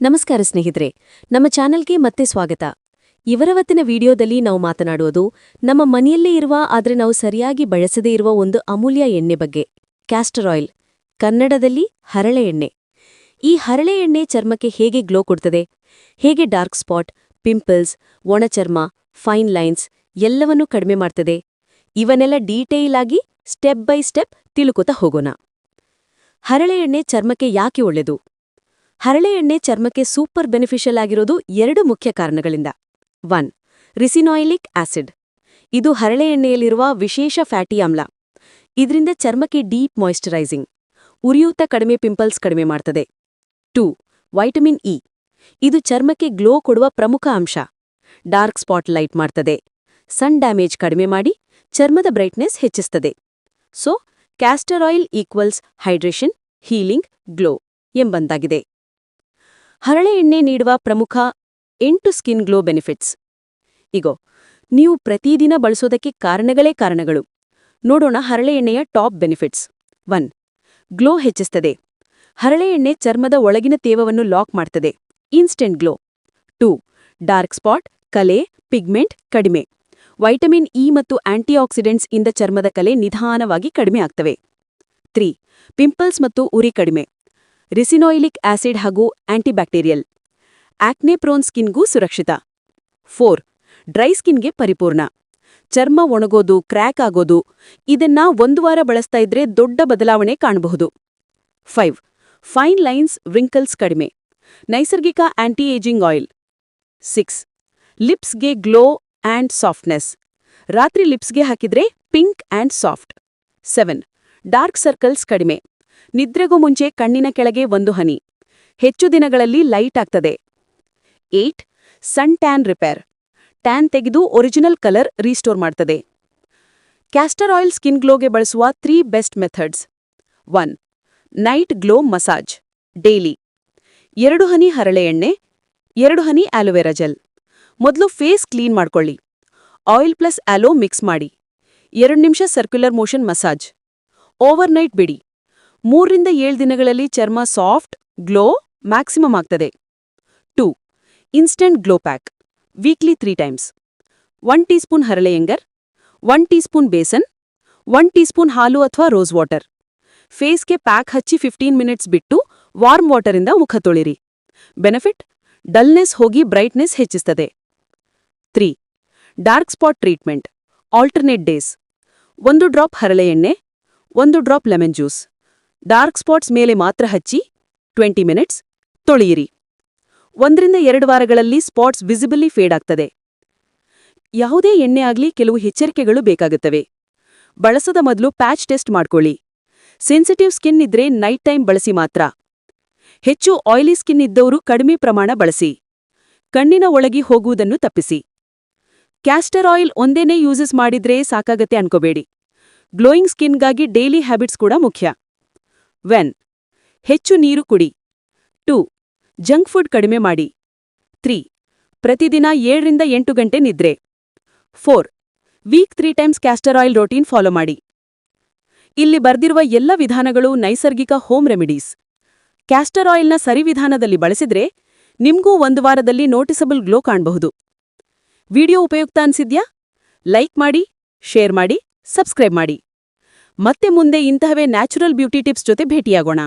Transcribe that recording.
ನಮಸ್ಕಾರ ಸ್ನೇಹಿತರೆ, ನಮ್ಮ ಚಾನೆಲ್ಗೆ ಮತ್ತೆ ಸ್ವಾಗತ. ಇವರವತ್ತಿನ ವಿಡಿಯೋದಲ್ಲಿ ನಾವು ಮಾತನಾಡುವುದು, ನಮ್ಮ ಮನೆಯಲ್ಲೇ ಇರುವ ಆದರೆ ನಾವು ಸರಿಯಾಗಿ ಬಳಸದೇ ಇರುವ ಒಂದು ಅಮೂಲ್ಯ ಎಣ್ಣೆ ಬಗ್ಗೆ. ಕ್ಯಾಸ್ಟರ್ ಆಯಿಲ್ ಕನ್ನಡದಲ್ಲಿ ಹರಳೆ ಎಣ್ಣೆ. ಈ ಹರಳೆ ಎಣ್ಣೆ ಚರ್ಮಕ್ಕೆ ಹೇಗೆ ಗ್ಲೋ ಕೊಡ್ತದೆ? ಹೇಗೆ ಡಾರ್ಕ್ ಸ್ಪಾಟ್ ಪಿಂಪಲ್ಸ್ ಒಣಚರ್ಮ ಫೈನ್ ಲೈನ್ಸ್ ಎಲ್ಲವನ್ನೂ ಕಡಿಮೆ ಮಾಡ್ತದೆ? ಇವನ್ನೆಲ್ಲ ಡೀಟೇಲ್ ಆಗಿ ಸ್ಟೆಪ್ ಬೈ ಸ್ಟೆಪ್ ತಿಳುಕುತ್ತಾ ಹೋಗೋಣ. ಹರಳೆ ಎಣ್ಣೆ ಚರ್ಮಕ್ಕೆ ಯಾಕೆ ಒಳ್ಳೆದು? ಹರಳೆ ಎಣ್ಣೆ ಚರ್ಮಕ್ಕೆ ಸೂಪರ್ ಬೆನಿಫಿಷಿಯಲ್ ಆಗಿರೋದು ಎರಡು ಮುಖ್ಯ ಕಾರಣಗಳಿಂದ. One, ricinoleic acid. ಇದು ಹರಳೆ ಎಣ್ಣೆಯಲ್ಲಿರುವ ವಿಶೇಷ ಫ್ಯಾಟಿ ಆಮ್ಲ. ಇದರಿಂದ ಚರ್ಮಕ್ಕೆ ಡೀಪ್ ಮಾಯಿಶ್ಚರೈಸಿಂಗ್ ಉರಿಯೂತ ಕಡಿಮೆ ಪಿಂಪಲ್ಸ್ ಕಡಿಮೆ ಮಾಡ್ತದೆ. Two, vitamin E. ಇದು ಚರ್ಮಕ್ಕೆ ಗ್ಲೋ ಕೊಡುವ ಪ್ರಮುಖ ಅಂಶ. ಡಾರ್ಕ್ ಸ್ಪಾಟ್ ಲೈಟ್ ಮಾಡ್ತದೆ. ಸನ್ ಡ್ಯಾಮೇಜ್ ಕಡಿಮೆ ಮಾಡಿ ಚರ್ಮದ ಬ್ರೈಟ್ನೆಸ್ ಹೆಚ್ಚಿಸ್ತದೆ. So, castor oil equals hydration, healing, glow ಎಂಬಂತಾಗಿದೆ. ಹರಳೆ ಎಣ್ಣೆ ನೀಡುವ ಪ್ರಮುಖ ಎಂಟು ಸ್ಕಿನ್ ಗ್ಲೋ ಬೆನಿಫಿಟ್ಸ್. ಇಗೋ, ನೀವು ಪ್ರತಿದಿನ ಬಳಸೋದಕ್ಕೆ ಕಾರಣಗಳೇ ಕಾರಣಗಳು. ನೋಡೋಣ ಹರಳೆ ಎಣ್ಣೆಯ ಟಾಪ್ ಬೆನಿಫಿಟ್ಸ್. ಒನ್, ಗ್ಲೋ ಹೆಚ್ಚಿಸ್ತದೆ. ಹರಳೆ ಎಣ್ಣೆ ಚರ್ಮದ ಒಳಗಿನ ತೇವವನ್ನು ಲಾಕ್ ಮಾಡ್ತದೆ. Instant glow. Two, dark spot, ಕಲೆ, ಪಿಗ್ಮೆಂಟ್, ಕಡಿಮೆ. ವೈಟಮಿನ್ ಇ ಮತ್ತು ಆಂಟಿಆಕ್ಸಿಡೆಂಟ್ಸ್ ಇಂದ ಚರ್ಮದ ಕಲೆ ನಿಧಾನವಾಗಿ ಕಡಿಮೆ ಆಗ್ತವೆ. ತ್ರೀ, ಪಿಂಪಲ್ಸ್ ಮತ್ತು ಉರಿ ಕಡಿಮೆ. ರಿಸಿನಾಯಿಲಿಕ್ ಆಸಿಡ್ ಹಾಗೂ ಆಂಟಿಬ್ಯಾಕ್ಟೀರಿಯಲ್. ಆಕ್ನೆ ಪ್ರೋನ್ ಸ್ಕಿನ್ಗೂ ಸುರಕ್ಷಿತ. ಫೋರ್, ಡ್ರೈ ಸ್ಕಿನ್ಗೆ ಪರಿಪೂರ್ಣ. ಚರ್ಮ ಒಣಗೋದು, ಕ್ರ್ಯಾಕ್ ಆಗೋದು, ಇದನ್ನ ಒಂದು ವಾರ ಬಳಸ್ತಾ ಇದ್ರೆ ದೊಡ್ಡ ಬದಲಾವಣೆ ಕಾಣಬಹುದು. ಫೈವ್, ಫೈನ್ ಲೈನ್ಸ್ ವ್ರಿಂಕಲ್ಸ್ ಕಡಿಮೆ. ನೈಸರ್ಗಿಕ ಆಂಟಿ ಏಜಿಂಗ್ ಆಯಿಲ್. ಸಿಕ್ಸ್, ಲಿಪ್ಸ್ಗೆ ಗ್ಲೋ ಆ್ಯಂಡ್ ಸಾಫ್ಟ್ನೆಸ್. ರಾತ್ರಿ ಲಿಪ್ಸ್ಗೆ ಹಾಕಿದ್ರೆ pink and soft. Seven, dark circles ಕಡಿಮೆ. ನಿದ್ರೆಗೂ ಮುಂಚೆ ಕಣ್ಣಿನ ಕೆಳಗೆ ಒಂದು ಹನಿ. ಹೆಚ್ಚು ದಿನಗಳಲ್ಲಿ ಲೈಟ್ ಆಗ್ತದೆ. Eight, sun tan repair. Tan ತೆಗೆದು ಒರಿಜಿನಲ್ ಕಲರ್ ರೀಸ್ಟೋರ್ ಮಾಡ್ತದೆ. ಕ್ಯಾಸ್ಟರ್ ಆಯಿಲ್ ಸ್ಕಿನ್ ಗ್ಲೋಗೆ ಬಳಸುವ three best methods. One, night glow massage. Daily. ಎರಡು ಹನಿ ಹರಳೆ ಎಣ್ಣೆ, ಎರಡು ಹನಿ ಆಲೋವೆರಾ ಜೆಲ್. ಮೊದಲು ಫೇಸ್ ಕ್ಲೀನ್ ಮಾಡ್ಕೊಳ್ಳಿ. ಆಯಿಲ್ ಪ್ಲಸ್ ಆಲೋ ಮಿಕ್ಸ್ ಮಾಡಿ. ಎರಡು ನಿಮಿಷ ಸರ್ಕ್ಯುಲರ್ ಮೋಷನ್ ಮಸಾಜ್. ಓವರ್ನೈಟ್ ಬಿಡಿ. ಮೂರರಿಂದ ಏಳು ದಿನಗಳಲ್ಲಿ ಚರ್ಮ ಸಾಫ್ಟ್, ಗ್ಲೋ, ಮ್ಯಾಕ್ಸಿಮಮ್ ಆಗ್ತದೆ. Two, instant glow pack, weekly three times. One teaspoon ಹರಳೆ ಎಂಗರ್ one teaspoon besan, one teaspoon ಹಾಲು ಅಥವಾ ರೋಸ್ ವಾಟರ್. ಫೇಸ್ಗೆ ಪ್ಯಾಕ್ ಹಚ್ಚಿ ಫಿಫ್ಟೀನ್ ಮಿನಿಟ್ಸ್ ಬಿಟ್ಟು ವಾರ್ಮ್ ವಾಟರಿಂದ ಮುಖ ತೊಳಿರಿ. ಬೆನಿಫಿಟ್? ಡಲ್ನೆಸ್ ಹೋಗಿ ಬ್ರೈಟ್ನೆಸ್ ಹೆಚ್ಚಿಸ್ತದೆ. Three, dark spot treatment, alternate days. ಒಂದು ಡ್ರಾಪ್ ಹರಳೆ ಎಣ್ಣೆ, ಒಂದು drop lemon juice. Dark spots ಮೇಲೆ ಮಾತ್ರ ಹಚ್ಚಿ ಟ್ವೆಂಟಿ ಮಿನಿಟ್ಸ್ ತೊಳೆಯಿರಿ. ಒಂದರಿಂದ ಎರಡು ವಾರಗಳಲ್ಲಿ ಸ್ಪಾಟ್ಸ್ ವಿಸಿಬಲಿ ಫೇಡ್ ಆಗ್ತದೆ. ಯಾವುದೇ ಎಣ್ಣೆ ಆಗಲಿ ಕೆಲವು ಎಚ್ಚರಿಕೆಗಳು ಬೇಕಾಗುತ್ತವೆ. ಬಳಸದ ಮೊದಲು ಪ್ಯಾಚ್ ಟೆಸ್ಟ್ ಮಾಡ್ಕೊಳ್ಳಿ. ಸೆನ್ಸಿಟಿವ್ ಸ್ಕಿನ್ ಇದ್ರೆ ನೈಟ್ ಟೈಮ್ ಬಳಸಿ ಮಾತ್ರ. ಹೆಚ್ಚು ಆಯಿಲಿ ಸ್ಕಿನ್ ಇದ್ದವರು ಕಡಿಮೆ ಪ್ರಮಾಣ ಬಳಸಿ. ಕಣ್ಣಿನ ಒಳಗಿ ಹೋಗುವುದನ್ನು ತಪ್ಪಿಸಿ. ಕ್ಯಾಸ್ಟರ್ ಆಯಿಲ್ ಒಂದೇನೇ ಯೂಸಸ್ ಮಾಡಿದ್ರೆ ಸಾಕಾಗತ್ತೆ ಅನ್ಕೋಬೇಡಿ. ಗ್ಲೋಯಿಂಗ್ ಸ್ಕಿನ್ಗಾಗಿ ಡೈಲಿ ಹ್ಯಾಬಿಟ್ಸ್ ಕೂಡ ಮುಖ್ಯ. ವೆನ್ ಹೆಚ್ಚು ನೀರು ಕುಡಿ. ಟೂ ಜಂಕ್ ಫುಡ್ ಕಡಿಮೆ ಮಾಡಿ. ತ್ರೀ ಪ್ರತಿದಿನ ಏಳರಿಂದ ಎಂಟು ಗಂಟೆ ನಿದ್ರೆ. For week three times castor oil routine follow ಮಾಡಿ. ಇಲ್ಲಿ ಬರ್ದಿರುವ ಎಲ್ಲ ವಿಧಾನಗಳು ನೈಸರ್ಗಿಕ ಹೋಮ್ ರೆಮಿಡೀಸ್ ಕ್ಯಾಸ್ಟರ್ ಆಯಿಲ್ನ ಸರಿವಿಧಾನದಲ್ಲಿ ಬಳಸಿದ್ರೆ ನಿಮ್ಗೂ ಒಂದು ವಾರದಲ್ಲಿ ನೋಟಿಸಬಲ್ ಗ್ಲೋ ಕಾಣಬಹುದು. ವಿಡಿಯೋ ಉಪಯುಕ್ತ ಅನ್ಸಿದ್ಯಾ? ಲೈಕ್ ಮಾಡಿ ಶೇರ್ ಮಾಡಿ ಸಬ್ಸ್ಕ್ರೈಬ್ ಮಾಡಿ. ಮತ್ತೆ ಮುಂದೆ ಇಂತಹವೇ ನ್ಯಾಚುರಲ್ ಬ್ಯೂಟಿ ಟಿಪ್ಸ್ ಜೊತೆ ಭೇಟಿಯಾಗೋಣ.